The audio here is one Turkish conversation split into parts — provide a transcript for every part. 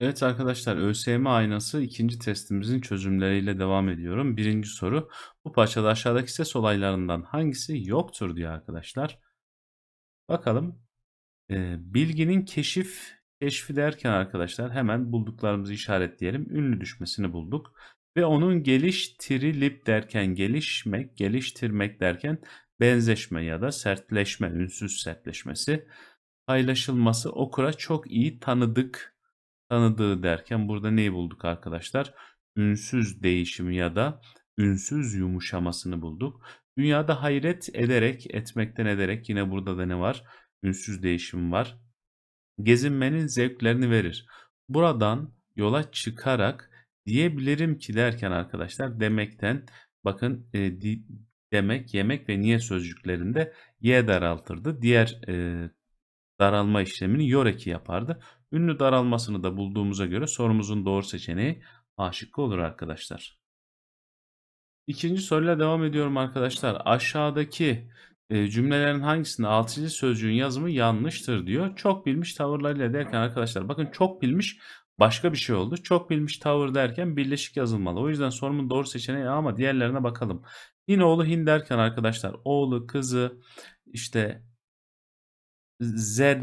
Evet arkadaşlar, ÖSYM aynası ikinci testimizin çözümleriyle devam ediyorum. Birinci soru, bu parçada aşağıdaki ses olaylarından hangisi yoktur diyor arkadaşlar. Bakalım, Eee, bilginin keşif, keşfi derken arkadaşlar hemen bulduklarımızı işaretleyelim. Ünlü düşmesini bulduk ve onun geliştirilip derken gelişmek, geliştirmek derken benzeşme ya da sertleşme, ünsüz sertleşmesi, paylaşılması okura çok iyi tanıdık tanıdığı derken burada neyi bulduk arkadaşlar? Ünsüz değişimi ya da ünsüz yumuşamasını bulduk. Dünyada hayret ederek, etmekten ederek yine burada da ne var? Ünsüz değişim var. Gezinmenin zevklerini verir. Buradan yola çıkarak diyebilirim ki derken arkadaşlar demekten bakın e, di, demek, yemek ve niye sözcüklerinde y daraltırdı. Diğer e, daralma işlemini yoreki yapardı. Ünlü daralmasını da bulduğumuza göre sorumuzun doğru seçeneği A şıkkı olur arkadaşlar. İkinci soruyla devam ediyorum arkadaşlar. Aşağıdaki e, cümlelerin hangisinde altıncı sözcüğün yazımı yanlıştır diyor. Çok bilmiş tavırlarıyla derken arkadaşlar bakın çok bilmiş başka bir şey oldu. Çok bilmiş tavır derken birleşik yazılmalı. O yüzden sorumun doğru seçeneği ama diğerlerine bakalım. Yine oğlu hin derken arkadaşlar oğlu, kızı, işte zed,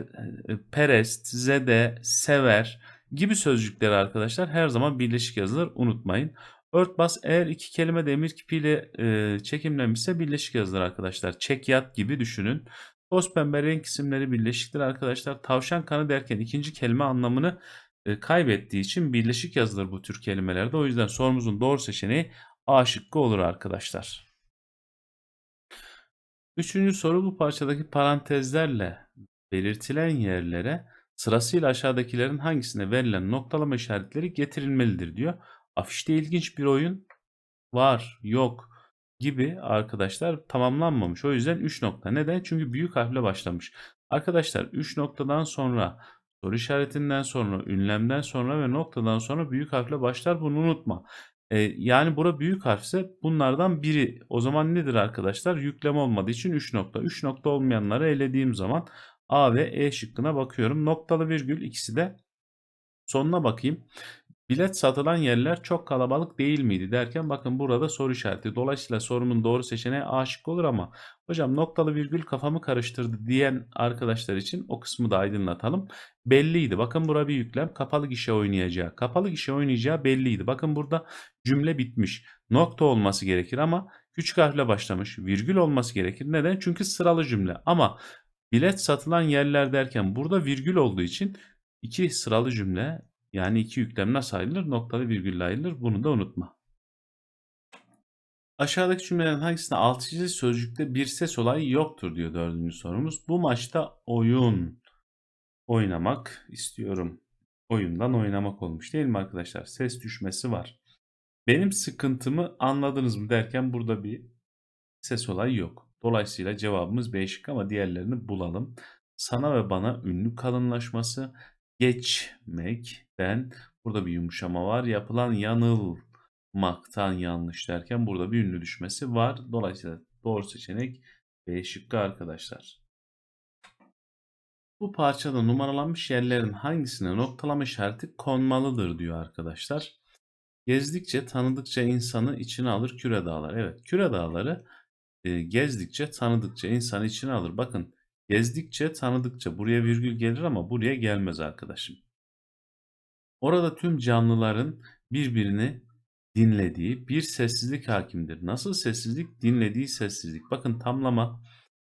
perest, zede, sever gibi sözcükler arkadaşlar her zaman birleşik yazılır unutmayın. Örtbas eğer iki kelime de emir kipiyle e, çekimlenmişse birleşik yazılır arkadaşlar. Çekyat gibi düşünün. Toz pembe renk isimleri birleşiktir arkadaşlar. Tavşan kanı derken ikinci kelime anlamını e, kaybettiği için birleşik yazılır bu tür kelimelerde. O yüzden sorumuzun doğru seçeneği A şıkkı olur arkadaşlar. Üçüncü soru bu parçadaki parantezlerle belirtilen yerlere sırasıyla aşağıdakilerin hangisine verilen noktalama işaretleri getirilmelidir diyor. Afişte ilginç bir oyun var, yok gibi arkadaşlar tamamlanmamış. O yüzden 3 nokta. Neden? Çünkü büyük harfle başlamış. Arkadaşlar 3 noktadan sonra soru işaretinden sonra, ünlemden sonra ve noktadan sonra büyük harfle başlar. Bunu unutma. E, yani bura büyük harfse bunlardan biri. O zaman nedir arkadaşlar? Yükleme olmadığı için 3 nokta. 3 nokta olmayanları elediğim zaman A ve E şıkkına bakıyorum. Noktalı virgül ikisi de sonuna bakayım. Bilet satılan yerler çok kalabalık değil miydi derken bakın burada soru işareti. Dolayısıyla sorumun doğru seçeneği A şıkkı olur ama hocam noktalı virgül kafamı karıştırdı diyen arkadaşlar için o kısmı da aydınlatalım. Belliydi. Bakın burada bir yüklem kapalı gişe oynayacağı. Kapalı gişe oynayacağı belliydi. Bakın burada cümle bitmiş. Nokta olması gerekir ama küçük harfle başlamış. Virgül olması gerekir. Neden? Çünkü sıralı cümle. Ama bilet satılan yerler derken burada virgül olduğu için iki sıralı cümle yani iki yüklem nasıl ayrılır? Noktalı virgülle ayrılır. Bunu da unutma. Aşağıdaki cümlelerin hangisinde altıncı sözcükte bir ses olayı yoktur diyor dördüncü sorumuz. Bu maçta oyun oynamak istiyorum. Oyundan oynamak olmuş değil mi arkadaşlar? Ses düşmesi var. Benim sıkıntımı anladınız mı derken burada bir ses olayı yok. Dolayısıyla cevabımız B şık ama diğerlerini bulalım. Sana ve bana ünlü kalınlaşması, geçmekten burada bir yumuşama var. Yapılan yanılmaktan yanlış derken burada bir ünlü düşmesi var. Dolayısıyla doğru seçenek B şıkkı arkadaşlar. Bu parçada numaralanmış yerlerin hangisine noktalama işareti konmalıdır diyor arkadaşlar. Gezdikçe tanıdıkça insanı içine alır küre dağları. Evet küre dağları e, gezdikçe tanıdıkça insanı içine alır. Bakın gezdikçe tanıdıkça buraya virgül gelir ama buraya gelmez arkadaşım. Orada tüm canlıların birbirini dinlediği bir sessizlik hakimdir. Nasıl sessizlik? Dinlediği sessizlik. Bakın tamlama,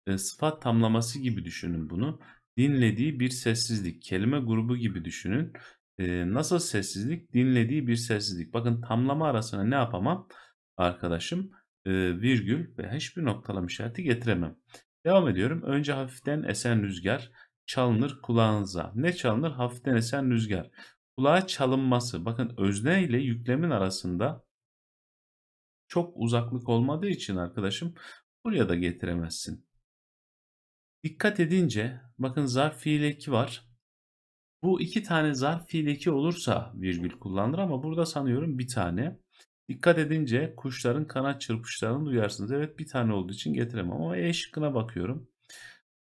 e, sıfat tamlaması gibi düşünün bunu. Dinlediği bir sessizlik. Kelime grubu gibi düşünün. E, nasıl sessizlik? Dinlediği bir sessizlik. Bakın tamlama arasına ne yapamam? Arkadaşım e, virgül ve hiçbir noktalama işareti getiremem. Devam ediyorum. Önce hafiften esen rüzgar çalınır kulağınıza. Ne çalınır? Hafiften esen rüzgar. Kulağa çalınması. Bakın özne ile yüklemin arasında çok uzaklık olmadığı için arkadaşım buraya da getiremezsin. Dikkat edince bakın zarf fiil eki var. Bu iki tane zarf fiil eki olursa virgül kullanılır ama burada sanıyorum bir tane. Dikkat edince kuşların kanat çırpışlarını duyarsınız. Evet bir tane olduğu için getiremem ama E şıkkına bakıyorum.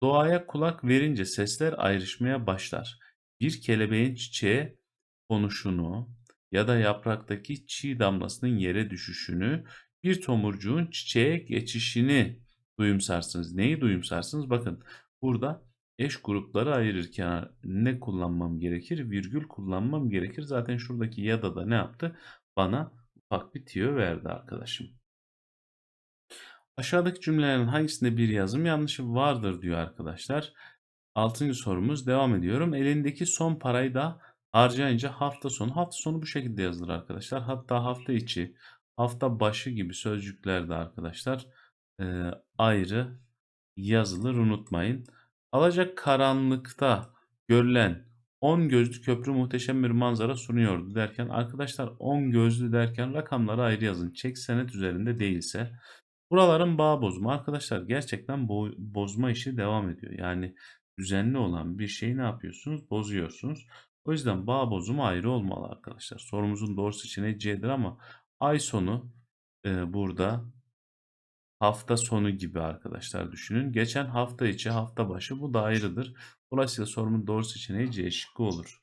Doğaya kulak verince sesler ayrışmaya başlar. Bir kelebeğin çiçeğe konuşunu ya da yapraktaki çiğ damlasının yere düşüşünü, bir tomurcuğun çiçeğe geçişini duyumsarsınız. Neyi duyumsarsınız? Bakın burada eş grupları ayırırken ne kullanmam gerekir? Virgül kullanmam gerekir. Zaten şuradaki ya da da ne yaptı? Bana ufak bir tüyo verdi arkadaşım. Aşağıdaki cümlelerin hangisinde bir yazım yanlışı vardır diyor arkadaşlar. Altıncı sorumuz devam ediyorum. Elindeki son parayı da harcayınca hafta sonu. Hafta sonu bu şekilde yazılır arkadaşlar. Hatta hafta içi, hafta başı gibi sözcükler de arkadaşlar e, ayrı yazılır unutmayın. Alacak karanlıkta görülen 10 gözlü köprü muhteşem bir manzara sunuyordu derken arkadaşlar 10 gözlü derken rakamları ayrı yazın. Çek senet üzerinde değilse buraların bağ bozma arkadaşlar gerçekten bo- bozma işi devam ediyor. Yani düzenli olan bir şeyi ne yapıyorsunuz? Bozuyorsunuz. O yüzden bağ bozumu ayrı olmalı arkadaşlar. Sorumuzun doğru seçeneği C'dir ama ay sonu e, burada hafta sonu gibi arkadaşlar düşünün. Geçen hafta içi, hafta başı bu da ayrıdır. Dolayısıyla sorumun doğru seçeneği C şıkkı olur.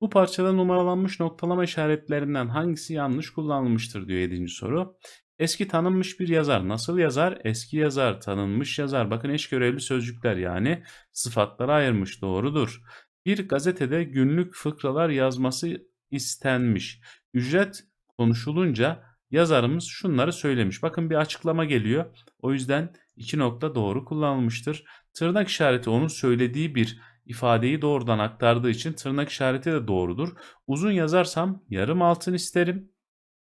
Bu parçada numaralanmış noktalama işaretlerinden hangisi yanlış kullanılmıştır diyor 7. soru. Eski tanınmış bir yazar nasıl yazar? Eski yazar, tanınmış yazar. Bakın eş görevli sözcükler yani sıfatlara ayırmış doğrudur. Bir gazetede günlük fıkralar yazması istenmiş. Ücret konuşulunca yazarımız şunları söylemiş. Bakın bir açıklama geliyor. O yüzden iki nokta doğru kullanılmıştır. Tırnak işareti onun söylediği bir ifadeyi doğrudan aktardığı için tırnak işareti de doğrudur. Uzun yazarsam yarım altın isterim.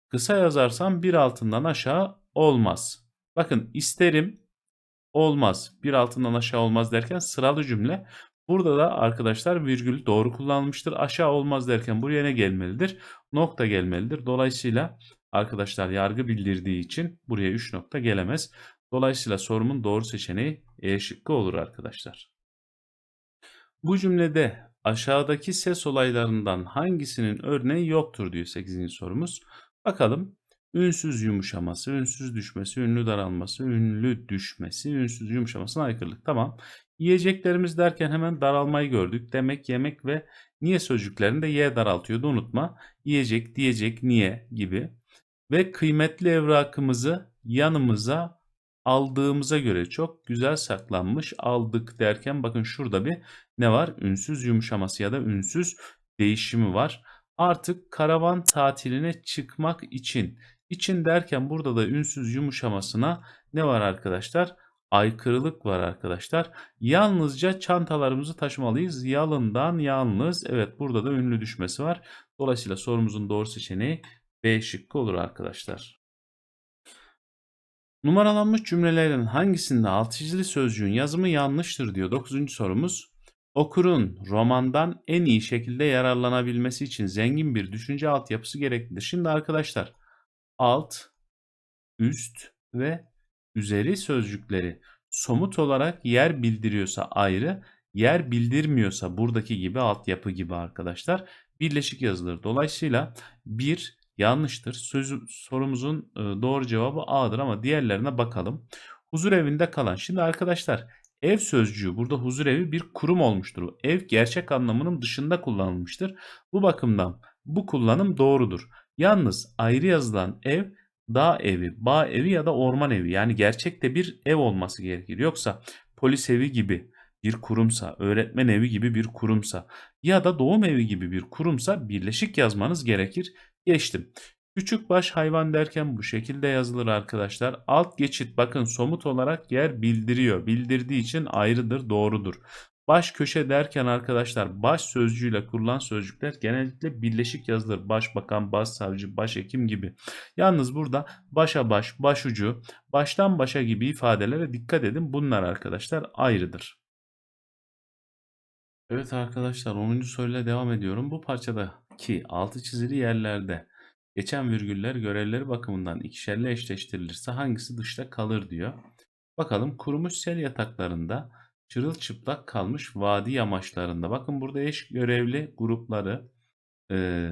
Kısa yazarsam bir altından aşağı olmaz. Bakın isterim olmaz. Bir altından aşağı olmaz derken sıralı cümle. Burada da arkadaşlar virgül doğru kullanılmıştır. Aşağı olmaz derken buraya ne gelmelidir? Nokta gelmelidir. Dolayısıyla arkadaşlar yargı bildirdiği için buraya 3 nokta gelemez. Dolayısıyla sorumun doğru seçeneği E şıkkı olur arkadaşlar. Bu cümlede aşağıdaki ses olaylarından hangisinin örneği yoktur diyor 8. sorumuz. Bakalım. Ünsüz yumuşaması, ünsüz düşmesi, ünlü daralması, ünlü düşmesi, ünsüz yumuşamasına aykırılık. Tamam. Yiyeceklerimiz derken hemen daralmayı gördük. Demek, yemek ve niye sözcüklerinde y daraltıyordu unutma. Yiyecek, diyecek, niye gibi. Ve kıymetli evrakımızı yanımıza aldığımıza göre çok güzel saklanmış aldık derken bakın şurada bir ne var? Ünsüz yumuşaması ya da ünsüz değişimi var. Artık karavan tatiline çıkmak için için derken burada da ünsüz yumuşamasına ne var arkadaşlar? Aykırılık var arkadaşlar. Yalnızca çantalarımızı taşımalıyız. Yalından yalnız. Evet burada da ünlü düşmesi var. Dolayısıyla sorumuzun doğru seçeneği B şıkkı olur arkadaşlar. Numaralanmış cümlelerin hangisinde alt çizili sözcüğün yazımı yanlıştır diyor 9. sorumuz. Okurun romandan en iyi şekilde yararlanabilmesi için zengin bir düşünce altyapısı gereklidir. Şimdi arkadaşlar alt, üst ve üzeri sözcükleri somut olarak yer bildiriyorsa ayrı, yer bildirmiyorsa buradaki gibi altyapı gibi arkadaşlar birleşik yazılır. Dolayısıyla bir yanlıştır. Sözü, sorumuzun e, doğru cevabı A'dır ama diğerlerine bakalım. Huzur evinde kalan. Şimdi arkadaşlar ev sözcüğü burada huzur evi bir kurum olmuştur. Ev gerçek anlamının dışında kullanılmıştır. Bu bakımdan bu kullanım doğrudur. Yalnız ayrı yazılan ev dağ evi, bağ evi ya da orman evi yani gerçekte bir ev olması gerekir. Yoksa polis evi gibi bir kurumsa, öğretmen evi gibi bir kurumsa ya da doğum evi gibi bir kurumsa birleşik yazmanız gerekir. Geçtim. Küçük baş hayvan derken bu şekilde yazılır arkadaşlar. Alt geçit bakın somut olarak yer bildiriyor. Bildirdiği için ayrıdır, doğrudur. Baş köşe derken arkadaşlar baş sözcüğüyle kurulan sözcükler genellikle birleşik yazılır. Başbakan, başsavcı, başhekim gibi. Yalnız burada başa baş, başucu, baştan başa gibi ifadelere dikkat edin. Bunlar arkadaşlar ayrıdır. Evet arkadaşlar 10. soruyla devam ediyorum. Bu parçadaki altı çizili yerlerde geçen virgüller görevleri bakımından ikişerle eşleştirilirse hangisi dışta kalır diyor. Bakalım kurumuş sel yataklarında çırılçıplak kalmış vadi yamaçlarında. Bakın burada eş görevli grupları e,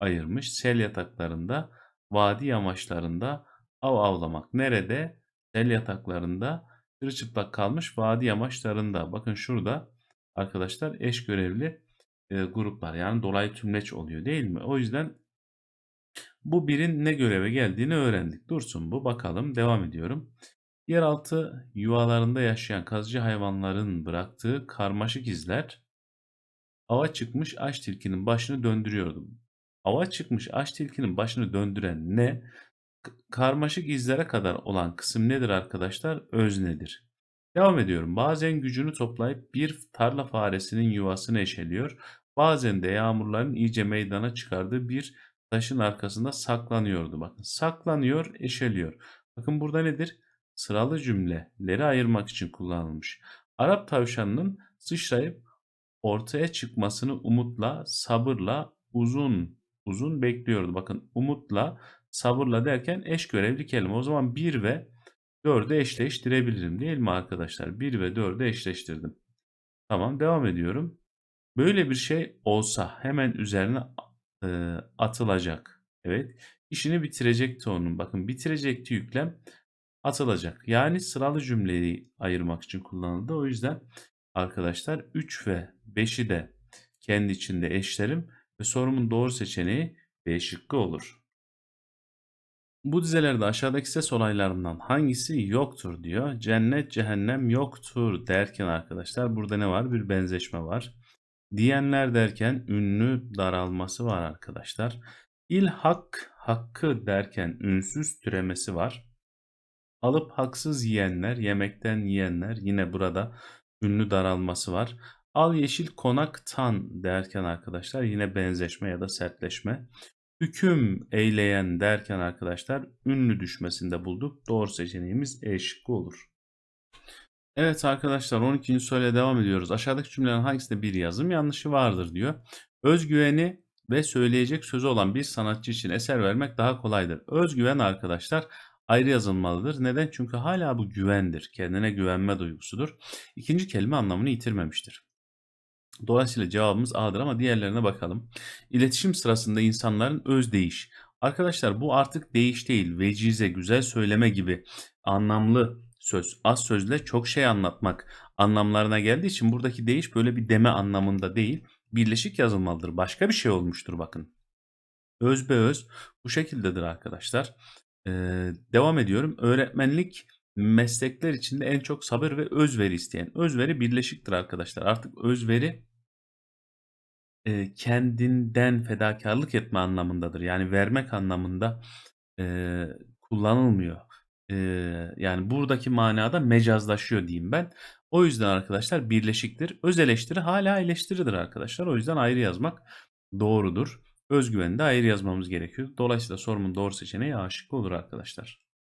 ayırmış. Sel yataklarında, vadi yamaçlarında av avlamak. Nerede? Sel yataklarında, çırılçıplak kalmış vadi yamaçlarında. Bakın şurada arkadaşlar eş görevli e, gruplar yani dolaylı tümleç oluyor değil mi? O yüzden bu birin ne göreve geldiğini öğrendik. Dursun bu. Bakalım devam ediyorum. Yeraltı yuvalarında yaşayan kazıcı hayvanların bıraktığı karmaşık izler ava çıkmış aç tilkinin başını döndürüyordu. Ava çıkmış aç tilkinin başını döndüren ne? Karmaşık izlere kadar olan kısım nedir arkadaşlar? Öznedir. Devam ediyorum. Bazen gücünü toplayıp bir tarla faresinin yuvasını eşeliyor. Bazen de yağmurların iyice meydana çıkardığı bir taşın arkasında saklanıyordu. Bakın saklanıyor, eşeliyor. Bakın burada nedir? Sıralı cümleleri ayırmak için kullanılmış. Arap tavşanının sıçrayıp ortaya çıkmasını umutla, sabırla, uzun uzun bekliyordu. Bakın umutla, sabırla derken eş görevli kelime. O zaman 1 ve 4'ü eşleştirebilirim değil mi arkadaşlar? 1 ve 4'ü eşleştirdim. Tamam devam ediyorum. Böyle bir şey olsa hemen üzerine e, atılacak. Evet. İşini bitirecekti onun. Bakın bitirecekti yüklem atılacak. Yani sıralı cümleyi ayırmak için kullanıldı. O yüzden arkadaşlar 3 ve 5'i de kendi içinde eşlerim ve sorumun doğru seçeneği B şıkkı olur. Bu dizelerde aşağıdaki ses olaylarından hangisi yoktur diyor. Cennet cehennem yoktur derken arkadaşlar burada ne var? Bir benzeşme var. Diyenler derken ünlü daralması var arkadaşlar. İl hak hakkı derken ünsüz türemesi var. Alıp haksız yiyenler, yemekten yiyenler yine burada ünlü daralması var. Al yeşil konaktan derken arkadaşlar yine benzeşme ya da sertleşme. Hüküm eyleyen derken arkadaşlar ünlü düşmesinde bulduk. Doğru seçeneğimiz E şıkkı olur. Evet arkadaşlar 12. soruya devam ediyoruz. Aşağıdaki cümlelerin hangisinde bir yazım yanlışı vardır diyor. Özgüveni ve söyleyecek sözü olan bir sanatçı için eser vermek daha kolaydır. Özgüven arkadaşlar ayrı yazılmalıdır. Neden? Çünkü hala bu güvendir. Kendine güvenme duygusudur. İkinci kelime anlamını yitirmemiştir. Dolayısıyla cevabımız A'dır ama diğerlerine bakalım. İletişim sırasında insanların öz değiş. Arkadaşlar bu artık değiş değil. Vecize, güzel söyleme gibi anlamlı söz. Az sözle çok şey anlatmak anlamlarına geldiği için buradaki değiş böyle bir deme anlamında değil. Birleşik yazılmalıdır. Başka bir şey olmuştur bakın. Öz be öz bu şekildedir arkadaşlar. Ee, devam ediyorum. Öğretmenlik meslekler içinde en çok sabır ve özveri isteyen. Özveri birleşiktir arkadaşlar. Artık özveri e, kendinden fedakarlık etme anlamındadır. Yani vermek anlamında e, kullanılmıyor. E, yani buradaki manada mecazlaşıyor diyeyim ben. O yüzden arkadaşlar birleşiktir. Öz eleştiri hala eleştiridir arkadaşlar. O yüzden ayrı yazmak doğrudur. Özgüveni de ayrı yazmamız gerekiyor. Dolayısıyla sorumun doğru seçeneği A şıkkı olur arkadaşlar.